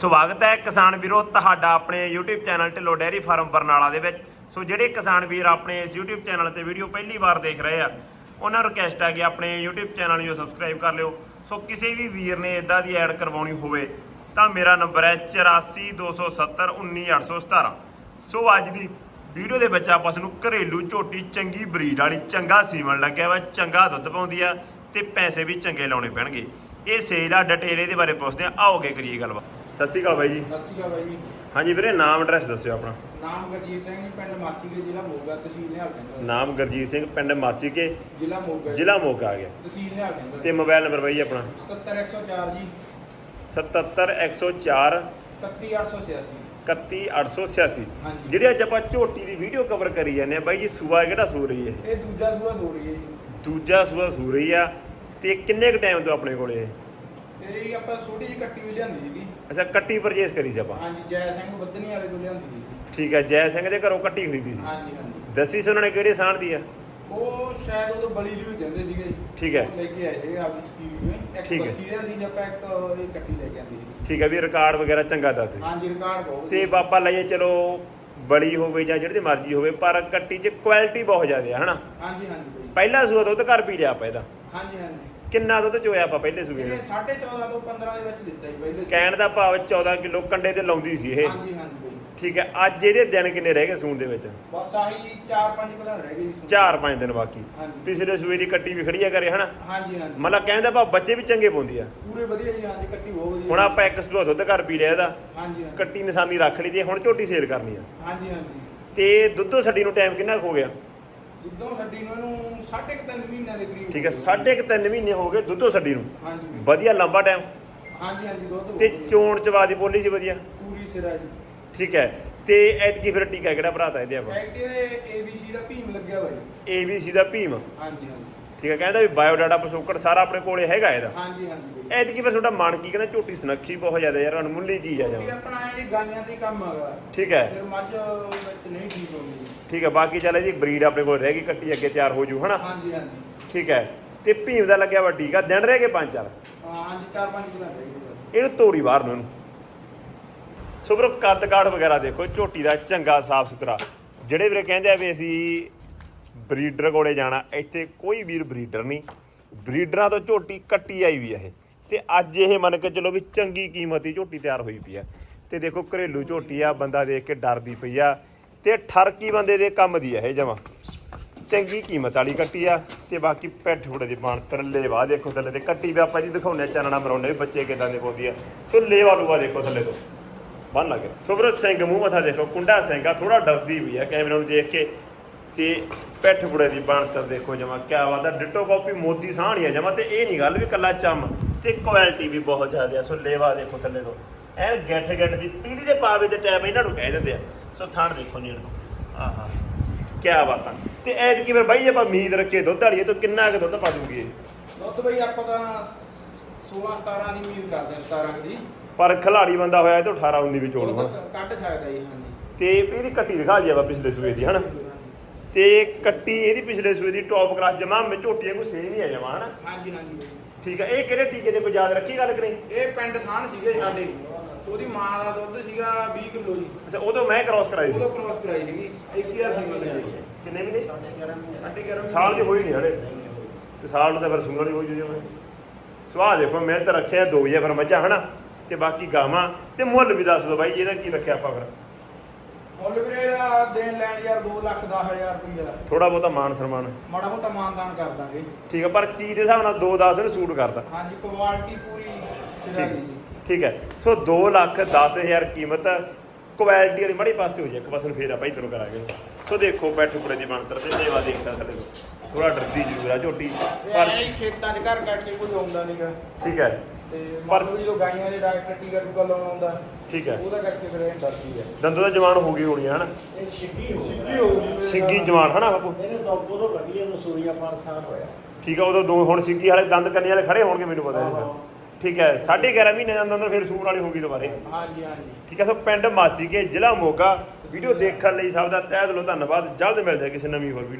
ਸਵਾਗਤ ਹੈ ਕਿਸਾਨ ਵੀਰੋ ਤੁਹਾਡਾ ਆਪਣੇ YouTube channel Dhillon dairy farm Barnala ਦੇ ਵਿੱਚ। ਸੋ ਜਿਹੜੇ ਕਿਸਾਨ ਵੀਰ ਆਪਣੇ ਇਸ YouTube ਚੈਨਲ ਤੇ ਵੀਡੀਓ ਪਹਿਲੀ ਵਾਰ ਦੇਖ ਰਹੇ ਆ, ਉਹਨਾਂ ਨੂੰ ਰਿਕਵੈਸਟ ਹੈ ਕਿ ਆਪਣੇ YouTube ਚੈਨਲ ਨੂੰ ਸਬਸਕ੍ਰਾਈਬ ਕਰ ਲਿਓ। ਸੋ ਕਿਸੇ ਵੀ ਵੀਰ ਨੇ ਇਦਾਂ ਦੀ ਐਡ ਕਰਵਾਉਣੀ ਹੋਵੇ ਤਾਂ ਮੇਰਾ ਨੰਬਰ ਹੈ 8427191817 ਸੋ ਅੱਜ ਦੀ ਵੀਡੀਓ ਦੇ ਵਿੱਚ ਆਪਾਂ ਨੂੰ ਘਰੇਲੂ ਝੋਟੀ, ਚੰਗੀ ਬਰੀਡ ਵਾਲੀ, ਚੰਗਾ ਸੀਵਣ ਲੱਗਿਆ ਵਾ, ਚੰਗਾ ਦੁੱਧ ਪਾਉਂਦੀ ਆ ਤੇ ਪੈਸੇ ਵੀ ਚੰਗੇ ਲਾਉਣੇ ਪੈਣਗੇ। ਇਹ ਸੇਜ ਦਾ ਡਿਟੇਲ ਇਹਦੇ ਬਾਰੇ ਪੁੱਛਦੇ ਆ। ਆਓਗੇ ਕਰੀਏ ਗੱਲਬਾਤ। ਸਤਿ ਸ਼੍ਰੀ ਅਕਾਲ ਬਾਈ ਜੀ। ਸਤਿ ਸ਼੍ਰੀ ਅਕਾਲ ਬਾਈ ਜੀ। ਹਾਂਜੀ ਵੀਰੇ ਨਾਮ ਐਡਰੈਸ ਦੱਸਿਓ ਆਪਣਾ। ਨਾਮ ਗੁਰਜੀਤ ਸਿੰਘ ਪਿੰਡ ਮਾਸੀ ਦੇ ਜ਼ਿਲ੍ਹਾ ਮੋਗਾ ਤਹਿਸੀਲ ਨਿਹਾਲ ਸਿੰਘ ਨਾਮ ਗੁਰਜੀਤ ਸਿੰਘ ਪਿੰਡ ਮਾਸੀਕੇ ਜ਼ਿਲ੍ਹਾ ਮੋਗਾ ਜ਼ਿਲ੍ਹਾ ਮੋਗਾ ਆ ਗਿਆ। ਤਹਿਸੀਲ ਨਿਹਾਲ ਸਿੰਘ ਤੇ ਮੋਬਾਈਲ ਨੰਬਰ ਬਾਈ ਜੀ ਆਪਣਾ। 77104 ਜੀ। 77104 31886 31886 ਹਾਂਜੀ। ਜਿਹੜੇ ਅੱਜ ਆਪਾਂ ਝੋਟੀ ਦੀ ਵੀਡੀਓ ਕਵਰ ਕਰੀ ਜਾਂਦੇ ਆ ਬਾਈ ਜੀ ਸੂਆ ਕਿਹੜਾ ਸੂ ਰਹੀ ਹੈ? ਇਹ ਦੂਜਾ ਸੂਆ ਹੋ ਰਹੀ ਹੈ ਜੀ। ਦੂਜਾ ਸੂਆ ਸੂ ਰਹੀ ਆ। ਤੇ ਕਿੰਨੇ ਕ ਟਾਈਮ ਤੋਂ ਆਪਣੇ ਕੋਲੇ ਇਹ? ਇਹ ਜੀ ਆਪਾਂ ਛੋਟੀ ਜਿਹੀ ਕੱਟੀ ਵੀ ਲਿਆਂਦੀ ਸੀਗੀ। ਅੱਛਾ ਕੱਟੀ ਪਰਚੇਸ ਕਰੀ ਸੀ ਆਪਾਂ? ਹਾਂਜੀ ਜੈ ਸਿੰਘ ਬੱਦਨੀ ਵਾਲੇ ਤੋਂ ਲਿਆਂਦੀ ਸੀ ਠੀਕ ਹੈ ਜੈ ਸਿੰਘ ਦੇ ਘਰੋਂ ਕੱਟੀ ਖਰੀਦੀ ਸੀ? ਹਾਂਜੀ ਹਾਂਜੀ। ਦੱਸੀ ਸੀ ਉਹਨਾਂ ਨੇ ਕਿਹੜੇ ਸਾਣ ਦੀ ਆ? ਉਹ ਸ਼ਾਇਦ ਉਦੋਂ ਬਲੀ ਦੀ ਵੀ ਕਹਿੰਦੇ ਸੀਗੇ। ਜੀ ਠੀਕ ਹੈ। ਉਹ ਲੈ ਕੇ ਆਏ ਸੀਗੇ ਆਪਣੀ ਸਕੀਮ ਵਿੱਚ। ਇੱਕ ਠੀਕ ਹੈ। ਬੱਸੀ ਲਿਆਂਦੀ ਜੀ ਆਪਾਂ ਇੱਕ ਇਹ ਕੱਟੀ ਲੈ ਕੇ ਆਂਦੀ ਸੀ ਠੀਕ ਹੈ ਵੀ ਰਿਕਾਰਡ ਵਗੈਰਾ ਚੰਗਾ ਦੱਸ ਦੇ। ਹਾਂਜੀ ਰਿਕਾਰਡ ਬਹੁਤ ਤੇ ਬਾਪਾ ਲਈਏ ਚਲੋ ਬੜੀ ਹੋਵੇ ਜਾਂ ਜਿਹੜੀ ਮਰਜ਼ੀ ਹੋਵੇ ਪਰ ਕੱਟੀ 'ਚ ਕੁਆਲਿਟੀ ਬਹੁਤ ਜ਼ਿਆਦਾ ਹੈ ਹਨਾ? ਹਾਂਜੀ ਹਾਂਜੀ ਬਾਈ। ਪਹਿਲਾ ਸੂਆ ਦੁੱਧ ਘਰ ਪੀ ਲਿਆ ਆਪਾਂ ਇਹਦਾ। ਹਾਂਜੀ ਹਾਂਜੀ। ਕਿੰਨਾ ਦੁੱਧ ਚੋਇਆ ਆਪਾਂ ਪਹਿਲੇ ਸੂਏ ਇਹ ਦਾ 14.5 ਤੋਂ 15 ਦੇ ਵਿੱਚ ਦਿੱਤਾ ਜੀ ਪਹਿਲੇ ਕਹਿਣ ਦਾ ਭਾਵ 14 ਕਿਲੋ ਕੰਡੇ ਤੇ ਲਾਉਂਦੀ ਸੀ ਇਹ। ਹਾਂਜੀ ਹਾਂਜੀ ਬਾਈ ਠੀਕ ਹੈ ਅੱਜ ਇਹਦੇ ਦਿਨ ਕਿੰਨੇ ਰਹਿ ਗਏ ਸੂਣ ਦੇ ਵਿੱਚ? ਬਸ ਆਹੀ 4-5 ਕਦਮ ਰਹਿ ਗਏ ਜੀ 4-5 ਦਿਨ ਬਾਕੀ। ਹਾਂਜੀ। ਪਿਛਲੇ ਸੂਏ ਦੀ ਕੱਟੀ ਵੀ ਖੜੀ ਆ ਕਰੇ ਹਨਾ? ਹਾਂਜੀ ਹਾਂਜੀ। ਮਤਲਬ ਕਹਿੰਦਾ ਭਾਵ ਬੱਚੇ ਵੀ ਚੰਗੇ ਪਾਉਂਦੀ ਆ। ਪੂਰੇ ਵਧੀਆ ਜੀ ਹਾਂਜੀ ਕੱਟੀ ਬਹੁਤ ਵਧੀਆ। ਹੁਣ ਆਪਾਂ ਇੱਕ ਸੂਆ ਦੁੱਧ ਘਰ ਪੀ ਲਿਆ ਇਹਦਾ। ਹਾਂਜੀ ਹਾਂਜੀ। ਕੱਟੀ ਨਿਸ਼ਾਨੀ ਰੱਖ ਲਈ ਤੇ ਹੁਣ ਝੋਟੀ ਸੇਲ ਕਰਨੀ ਆ। ਹਾਂਜੀ ਹਾਂਜੀ। ਤੇ ਦੁੱਧੋ ਛੱਡੀ ਨੂੰ ਟਾਈਮ ਕਿੰਨਾ ਕੁ ਹੋ ਗਿਆ? ਜਿੱਦੋਂ ਛੱਡੀ ਨੂੰ ਇਹਨੂੰ ਸਾਢੇ ਕੁ ਤਿੰਨ ਮਹੀਨਿਆਂ ਦੇ ਕਰੀਬ ਠੀਕ ਹੈ ਸਾਢੇ ਕੁ ਤਿੰਨ ਮਹੀਨੇ ਹੋ ਗਏ ਦੁੱਧੋ ਛੱਡੀ ਨੂੰ। ਹਾਂਜੀ ਵਧੀਆ ਲੰਬਾ ਟਾਈਮ ਹਾਂਜੀ ਹਾਂਜੀ ਦੁੱਧ ਤੇ। ਚੋਣ ਚਵਾ ਦੀ ਬੋਲੀ ਸੀ ਵਧੀਆ। ਪੂਰੀ ਸਿਰਾ ਜੀ। ਠੀਕ ਹੈ ਤੇ ਐਤਕੀ ਫਿਰ ਟੀਕਾ ਕਿਹੜਾ ਭਰਾਤਾ ਇਹਦੇ ਆਪਾਂ? ਐਕਟੇ ਦੇ ABC ਦਾ ਭੀਮ ਲੱਗਿਆ ਬਾਈ ABC ਦਾ ਭੀਮ। ਹਾਂਜੀ ਹਾਂਜੀ। ਠੀਕ ਹੈ ਕਹਿੰਦਾ ਵੀ ਬਾਇਓਡਾਟਾ ਪਸੋਕੜ ਸਾਰਾ ਆਪਣੇ ਕੋਲੇ ਹੈਗਾ ਇਹਦਾ। ਹਾਂਜੀ ਹਾਂਜੀ ਐਤਕੀ ਫਿਰ ਤੁਹਾਡਾ ਮਨ ਕੀ ਕਹਿੰਦਾ ਝੋਟੀ ਸੁਨੱਖੀ ਬਹੁਤ ਜ਼ਿਆਦਾ ਯਾਰ ਅਣਮੁੱਲੀ ਚੀਜ਼ ਆ ਜਮਾ ਆਪਣਾ ਇਹ ਗਾਨੀਆਂ ਤੇ ਕੰਮ ਹੈਗਾ। ਠੀਕ ਹੈ। ਫਿਰ ਮੱਝ ਵਿੱਚ ਨਹੀਂ ਠੀਕ ਹੋਣੀ। ਜੀ ਠੀਕ ਹੈ ਬਾਕੀ ਚੱਲ ਇਹਦੀ ਬਰੀਡ ਆਪਣੇ ਕੋਲ ਰਹਿ ਗਈ ਕੱਟੀ ਅੱਗੇ ਤਿਆਰ ਹੋ ਜੂ ਹਨਾ? ਹਾਂਜੀ ਹਾਂਜੀ। ਠੀਕ ਹੈ ਤੇ ਭੀਮ ਦਾ ਲੱਗਿਆ ਵਾ ਟੀਕਾ ਦਿਨ ਰਹਿ ਗਏ ਪੰਜ ਚਾਰ? ਹਾਂਜੀ 4-5 ਕਿਲੋ ਰਹਿ ਗਏ। ਇਹਨੂੰ ਤੋੜੀ ਬਾਹਰ ਨੂੰ ਇਹਨੂੰ। ਸੋ ਬਰੋ ਕੱਦ ਕਾਠ ਵਗੈਰਾ ਦੇਖੋ ਝੋਟੀ ਦਾ ਚੰਗਾ ਸਾਫ਼ ਸੁਥਰਾ। ਜਿਹੜੇ ਵੀਰੇ ਕਹਿੰਦੇ ਆ ਵੀ ਅਸੀਂ ਬਰੀਡਰ ਕੋਲੇ ਜਾਣਾ, ਇੱਥੇ ਕੋਈ ਵੀਰ ਬਰੀਡਰ ਨਹੀਂ। ਬਰੀਡਰਾਂ ਤੋਂ ਝੋਟੀ ਕੱਟੀ ਆਈ ਵੀ ਇਹ। ਤੇ ਅੱਜ ਇਹ ਮੰਨ ਕੇ ਚਲੋ ਵੀ ਚੰਗੀ ਕੀਮਤ ਦੀ ਝੋਟੀ ਤਿਆਰ ਹੋਈ ਪਈ ਆ। ਤੇ ਦੇਖੋ ਘਰੇਲੂ ਝੋਟੀ ਆ, ਬੰਦਾ ਦੇਖ ਕੇ ਡਰਦੀ ਪਈ ਆ। ਤੇ ਠਰਕੀ ਬੰਦੇ ਦੇ ਕੰਮ ਦੀ ਆ ਇਹ ਜਮਾ। ਚੰਗੀ ਕੀਮਤ ਵਾਲੀ ਕੱਟੀ ਆ, ਤੇ ਬਾਕੀ ਪੈਠ ਫੁੜੇ ਦੀ ਬਾਣ ਤਰਲੇ ਵਾ ਦੇਖੋ ਥੱਲੇ ਤੇ ਕੱਟੀ ਵੀ ਆਪਾਂ ਜੀ ਦਿਖਾਉਣੇ ਚਾਨਣਾ ਮਰਾਉਣੇ ਵੀ ਬੱਚੇ ਕਿਦਾਂ ਦੇ ਪਾਉਂਦੀ ਆ। ਸੋ ਵਾਲੂ ਲੂਆ ਦੇਖੋ ਥੱਲੇ ਤੋਂ। ਬੰਨ ਲੱਗੇ ਸੁਬਰਤ ਸਿੰਘ ਮੂੰਹ ਮੱਥਾ ਦੇਖੋ, ਕੁੰਡਾ ਸਿੰਘ ਆ ਥੋੜਾ ਡਰਦੀ ਵੀ ਆ, ਕੈਮਰੇ ਨੂੰ ਦੇਖ ਕੇ। ਤੇ ਪੈਠ ਫੁੜੇ ਦੀ ਬਾਣ ਤਰ ਦੇਖੋ ਜਮਾ ਕਿਆ ਬਾਤ ਡਿੱਟੋ ਕਾਪੀ ਮੋਦੀ ਸਾਹਣੀ ਆ ਜਮਾ ਤੇ ਇਹ ਨਹੀਂ ਗੱਲ ਵੀ ਕੱਲਾ ਚੰਮ ਤੇ ਕੁਆਲਿਟੀ ਵੀ ਬਹੁਤ ਜ਼ਿਆਦਾ ਆ ਸੋ ਲੇਵਾ ਦੇਖੋ ਥੱਲੇ ਤੋਂ। ਐਨ ਗੱਠ ਗੱਠ ਦੀ ਪੀੜੀ ਦੇ ਪਾਵੇ ਦੇ ਟਾਈਮ ਇਹਨਾਂ ਨੂੰ ਕਹਿ ਦਿੰਦੇ ਆ। ਸੋ ਥਾਣ ਦੇਖੋ ਨੇੜ ਤੋਂ। ਆਹਾ ਕਿਆ ਬਾਤਾਂ ਤੇ ਐਤ ਕੀ ਫਿਰ ਬਾਈ ਆਪਾਂ ਉਮੀਦ ਰੱਖੇ ਦੁੱਧ ਵਾਲੀ ਇਹ ਤੋਂ ਕਿੰਨਾ ਕੁ ਦੁੱਧ ਪਾ ਦੂਗੀ ਦੁੱਧ ਬਈ ਆਪਾਂ ਤਾਂ 16 17 ਦੀ ਉਮੀਦ ਕਰਦੇ ਹਾਂ 17 ਦੀ। ਪਰ ਖਿਲਾੜੀ ਬੰਦਾ ਹੋਇਆ ਤੋਂ 18 19 ਵੀ ਚੋਲ ਕੱਢ ਸਕਦਾ ਜੀ ਹਾਂਜੀ। ਤੇ ਇਹਦੀ ਕੱਟੀ ਦਿਖਾ ਜੀ ਆਪਾਂ ਪਿਛਲੇ ਸੂਏ ਦੀ ਹਨਾ? ਤੇ ਕੱਟੀ ਇਹਦੀ ਪਿਛਲੇ ਸੂਏ ਦੀ ਟੌਪ ਕਲਾਸ ਜਮਾ ਮੇ ਝੋਟੀਆਂ ਕੋਈ ਸੇਮ ਹੀ ਆ ਜਮਾ ਹਨਾ? ਹਾਂਜੀ ਹਾਂਜੀ ਬਈ। ਠੀਕ ਆ ਇਹ ਕਿਹੜੇ ਟੀਕੇ ਦੇ ਕੋਈ ਯਾਦ ਰੱਖੀ ਗੱਲ ਕਰੀ ਇਹ ਪਿੰਡ ਸਾਨ ਸੀਗੇ ਸਾਡੇ। ਉਹਦੀ ਮਾਂ ਦਾ ਦੁੱਧ ਸੀਗਾ 20 ਕਿਲੋ ਜੀ। ਅੱਛਾ ਉਦੋਂ ਮੈਂ ਕ੍ਰਾਸ ਕਰਾਈ ਸੀ। ਉਦੋਂ ਕ੍ਰੋਸ ਕਰਾਈ ਸੀਗੀ। 1000 ਸੀ ਲੱਗੇ ਕਿੰਨੇ ਮਹੀਨੇ? ਸਾਡੇ ਗਰਮ ਸਾਲ ਦੀ ਹੋਈ ਨਹੀਂ ਹਲੇ। ਤੇ ਸਾਲ ਨੂੰ ਤਾਂ ਫਿਰ ਸੁੰਗਲ ਹੀ ਹੋਈ ਜਿਵੇਂ ਸਵਾਹ ਦੇਖੋ ਮਿਹਨਤ ਰੱਖਿਆ ਦੋ ਹੀ ਆ ਫਿਰ ਮੱਝਾਂ ਹਨਾ? ਤੇ ਬਾਕੀ ਗਾਵਾਂ। ਤੇ ਮੁੱਲ ਵੀ ਦੱਸ ਦਿਓ ਬਾਈ ਇਹਦਾ ਕੀ ਰੱਖਿਆ ਆਪਾਂ ਫਿਰ? ਮੁੱਲ ਵੀਰੇ ਦਾ ਦੇਣ ਲੈਣ ਯਾਰ 2 ਲੱਖ 10000 ਰੁਪਈਆ। ਥੋੜਾ ਬਹੁਤਾ ਮਾਨ ਸਨਮਾਨ। ਮਾੜਾ ਮੋਟਾ ਮਾਨਦਾਨ ਕਰ ਦਾਂਗੇ। ਠੀਕ ਹੈ ਪਰ ਚੀਜ਼ ਦੇ ਹਿਸਾਬ ਨਾਲ 2-10 ਨੂੰ ਸੂਟ ਕਰਦਾ। ਹਾਂਜੀ ਕੁਆਲਿਟੀ ਪੂਰੀ ਠੀਕ ਜੀ। ਠੀਕ ਹੈ। ਸੋ 2 ਲੱਖ 10000 ਕੀਮਤ ਕੁਆਲਿਟੀ ਵਾਲੀ ਮੜੀ ਪਾਸੇ ਹੋ ਜਾਏ ਇੱਕ ਪਾਸੇ ਨੂੰ ਫੇਰ ਆਪਾਂ ਇਧਰੋਂ ਕਰਾਂਗੇ। ਸੋ ਦੇਖੋ ਬੈਠੂ ਪਰੇ ਦੀ ਬਣਤਰ ਤੇ ਸੇਵਾ ਦੇਖਦਾ ਥੱਲੇ ਤੋਂ ਥੋੜਾ ਡਰਦੀ ਜ਼ਰੂਰ ਆ ਝੋਟੀ ਇਹ ਪਰ ਐਂ ਹੀ ਖੇਤਾਂ 'ਚ ਘਰ ਕਰਕੇ ਕੋਈ ਆਉਂਦਾ ਨਹੀਂਗਾ ਠੀਕ ਹੈ। ਤੇ ਪਰ- ਜਦੋਂ ਗਾਈਆਂ ਦੇ ਡਾਕਟਰ ਟੀਕਾ ਟੂਕਾ ਲਾਉਣ ਆਉਂਦਾ ਠੀਕ ਹੈ। ਉਹਦਾ ਕਰਕੇ ਫਿਰ ਇਹ ਡਰਦੀ ਹੈ। ਦੰਦੋਂ ਦਾ ਜਵਾਨ ਹੋ ਗਈ ਹੋਣੀ ਆ ਹਨਾ? ਇਹ ਛਿੱਗੀ ਹੋ ਸਿੱਧੀ ਹੋ ਗਈ ਸਿੰਗੀ ਜਵਾਨ ਹਨਾ ਬਾਪੂ? ਇਹਨੇ ਦੋਗੋ ਤੋਂ ਕੱਢੀ ਇਹਨੂੰ ਸੂਰੀਆ ਪਰਸਾਨ ਹੋਇਆ। ਠੀਕ ਆ ਉਦੋਂ ਦੋ ਹੁਣ ਸਿੰਗੀ ਵਾਲੇ ਦੰਦ ਕੰਨੇ ਵਾਲੇ ਖੜੇ ਹੋਣਗੇ ਮੈਨੂੰ ਪਤਾ ਹਾਂ। ਠੀਕ ਹੈ 11.5 ਮਹੀਨੇ ਦਾ ਅੰਦਰ ਫਿਰ ਸੂਰ ਵਾਲੀ ਹੋ ਗਈ ਦੁਬਾਰੇ। ਹਾਂਜੀ ਹਾਂਜੀ। ਠੀਕ ਹੈ ਸੋ ਪਿੰਡ ਮਾਸੀ ਕੇ ਜ਼ਿਲ੍ਹਾ ਮੋਗਾ। ਵੀਡੀਓ ਦੇਖਣ ਲਈ ਸਭ ਦਾ ਤਹਿ ਦਿਲੋਂ ਧੰਨਵਾਦ। ਜਲਦ ਮਿਲਦੇ ਹਾਂ ਕਿਸੇ ਨਵੀਂ ਹੋਰ ਵੀਡੀਓ